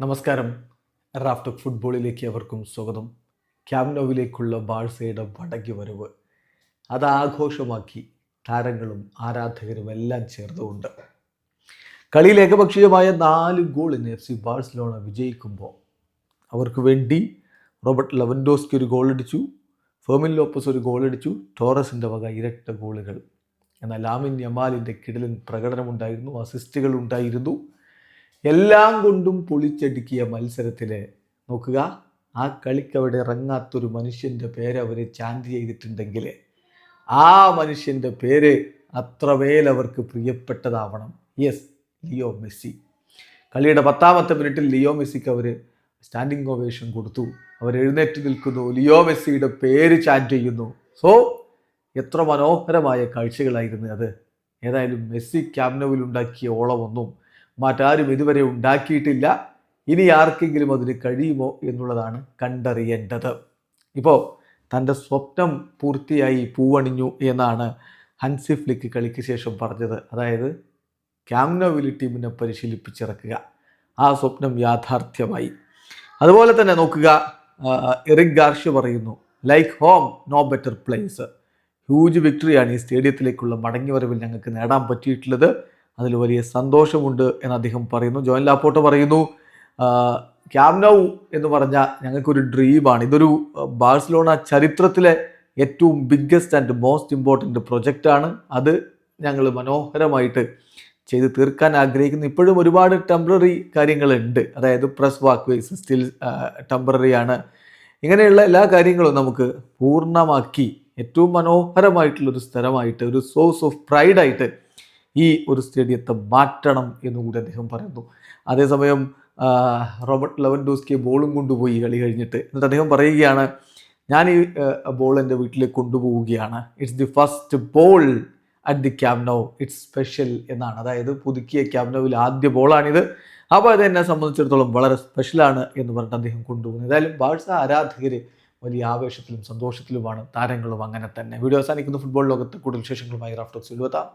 നമസ്കാരം. റാഫ്റ്റ് ഫുട്ബോളിലേക്ക് അവർക്കും സ്വാഗതം. ക്യാമ്നോവിലേക്കുള്ള ബാഴ്സയുടെ വടകി വരവ്. അത് ആഘോഷമാക്കി താരങ്ങളും ആരാധകരും എല്ലാം ചേർന്നുകൊണ്ട്. കളിയിൽ ഏകപക്ഷീയമായ നാല് ഗോളിന് എഫ് സി ബാഴ്സലോണ വിജയിക്കുമ്പോൾ അവർക്ക് വേണ്ടി റോബർട്ട് ലെവൻഡോസ്കി ഒരു ഗോളടിച്ചു ഫെർമിൻ ലോപ്പസ് ഒരു ഗോളടിച്ചു ടോറസിന്റെ വക ഇരട്ട ഗോളുകൾ. എന്നാൽ ലാമിൻ യമാലിന്റെ കിടലിൻ പ്രകടനമുണ്ടായിരുന്നു. അസിസ്റ്റുകൾ ഉണ്ടായിരുന്നു. എല്ലാം കൊണ്ടും പൊളിച്ചടുക്കിയ മത്സരത്തിൽ നോക്കുക. ആ കളിക്കവിടെ ഇറങ്ങാത്തൊരു മനുഷ്യന്റെ പേര് അവർ ചാന്തി ചെയ്തിട്ടുണ്ടെങ്കിൽ ആ മനുഷ്യന്റെ പേര് അത്രമേൽ അവർക്ക് പ്രിയപ്പെട്ടതാവണം. Yes Leo Messi. കളിയുടെ പത്താമത്തെ മിനിറ്റിൽ ലിയോ മെസ്സിക്ക് അവർ സ്റ്റാൻഡിങ് ഓവേഷൻ കൊടുത്തു. അവർ എഴുന്നേറ്റ് നിൽക്കുന്നു. ലിയോ മെസ്സിയുടെ പേര് ചാന്റ് ചെയ്യുന്നു. സോ എത്ര മനോഹരമായ കാഴ്ചകളായിരുന്നു അത്. ഏതായാലും മെസ്സി ക്യാമ്നവിൽ ഉണ്ടാക്കിയ ഓളമൊന്നും മറ്റാരും ഇതുവരെ ഉണ്ടാക്കിയിട്ടില്ല. ഇനി ആർക്കെങ്കിലും അതിന് കഴിയുമോ എന്നുള്ളതാണ് കണ്ടറിയേണ്ടത്. ഇപ്പോൾ തന്റെ സ്വപ്നം പൂർത്തിയായി പൂവണിഞ്ഞു എന്നാണ് ഹൻസി ഫ്ലിക്ക് കളിക്ക് ശേഷം പറഞ്ഞത്. അതായത് ക്യാംനോവിലി ടീമിനെ പരിശീലിപ്പിച്ചിറക്കുക. ആ സ്വപ്നം യാഥാർത്ഥ്യമായി. അതുപോലെ തന്നെ നോക്കുക എറിക് ഗാർഷ്യ പറയുന്നു like home no better place. Huge വിക്ടറിയാണ് ഈ സ്റ്റേഡിയത്തിലേക്കുള്ള മടങ്ങിവരവിൽ ഞങ്ങൾക്ക് നേടാൻ പറ്റിയിട്ടുള്ളത്. അതിൽ വലിയ സന്തോഷമുണ്ട് എന്ന് അദ്ദേഹം പറയുന്നു. ജോൻ ലാപ്പോട്ട് പറയുന്നു ക്യാമ്നൗ എന്ന് പറഞ്ഞാൽ ഞങ്ങൾക്കൊരു ഡ്രീമാണ് ഇതൊരു ബാഴ്സലോണ ചരിത്രത്തിലെ ഏറ്റവും ബിഗ്ഗസ്റ്റ് ആൻഡ് മോസ്റ്റ് ഇമ്പോർട്ടന്റ് പ്രൊജക്റ്റാണ് അത് ഞങ്ങൾ മനോഹരമായിട്ട് ചെയ്ത് തീർക്കാൻ ആഗ്രഹിക്കുന്നു. ഇപ്പോഴും ഒരുപാട് ടെമ്പററി കാര്യങ്ങളുണ്ട്. അതായത് press walkways still temporary ആണ്. ഇങ്ങനെയുള്ള എല്ലാ കാര്യങ്ങളും നമുക്ക് പൂർണമാക്കി ഏറ്റവും മനോഹരമായിട്ടുള്ളൊരു സ്ഥലമായിട്ട് ഒരു സോഴ്സ് ഓഫ് പ്രൈഡായിട്ട് ഈ ഒരു സ്റ്റേഡിയത്തെ മാറ്റണം എന്നുകൂടി അദ്ദേഹം പറയുന്നു. അതേസമയം റോബർട്ട് റോബർട്ട് ലെവൻഡോസ്കി ബോളും കൊണ്ടുപോയി കളി കഴിഞ്ഞിട്ട്. എന്നിട്ട് അദ്ദേഹം പറയുകയാണ് ഞാൻ ഈ ബോൾ എന്റെ വീട്ടിലേക്ക് കൊണ്ടുപോവുകയാണ്. It's the first ball at the Camp Nou it's special എന്നാണ്. അതായത് പുതുക്കിയ ക്യാബ്നോവിൽ ആദ്യ ബോളാണിത്. അപ്പോൾ അത് എന്നെ സംബന്ധിച്ചിടത്തോളം വളരെ സ്പെഷ്യലാണ് എന്ന് പറഞ്ഞിട്ട് അദ്ദേഹം കൊണ്ടുപോകുന്നത് ഏതായാലും ബാഴ്സ ആരാധകർ വലിയ ആവേശത്തിലും സന്തോഷത്തിലുമാണ് താരങ്ങളും അങ്ങനെ തന്നെ. വീഡിയോ അവസാനിക്കുന്ന. ഫുട്ബോൾ ലോകത്ത് കൂടുതൽ വിശേഷങ്ങളുമായി റാഫ്റ്റോക്സ് എഴുതാം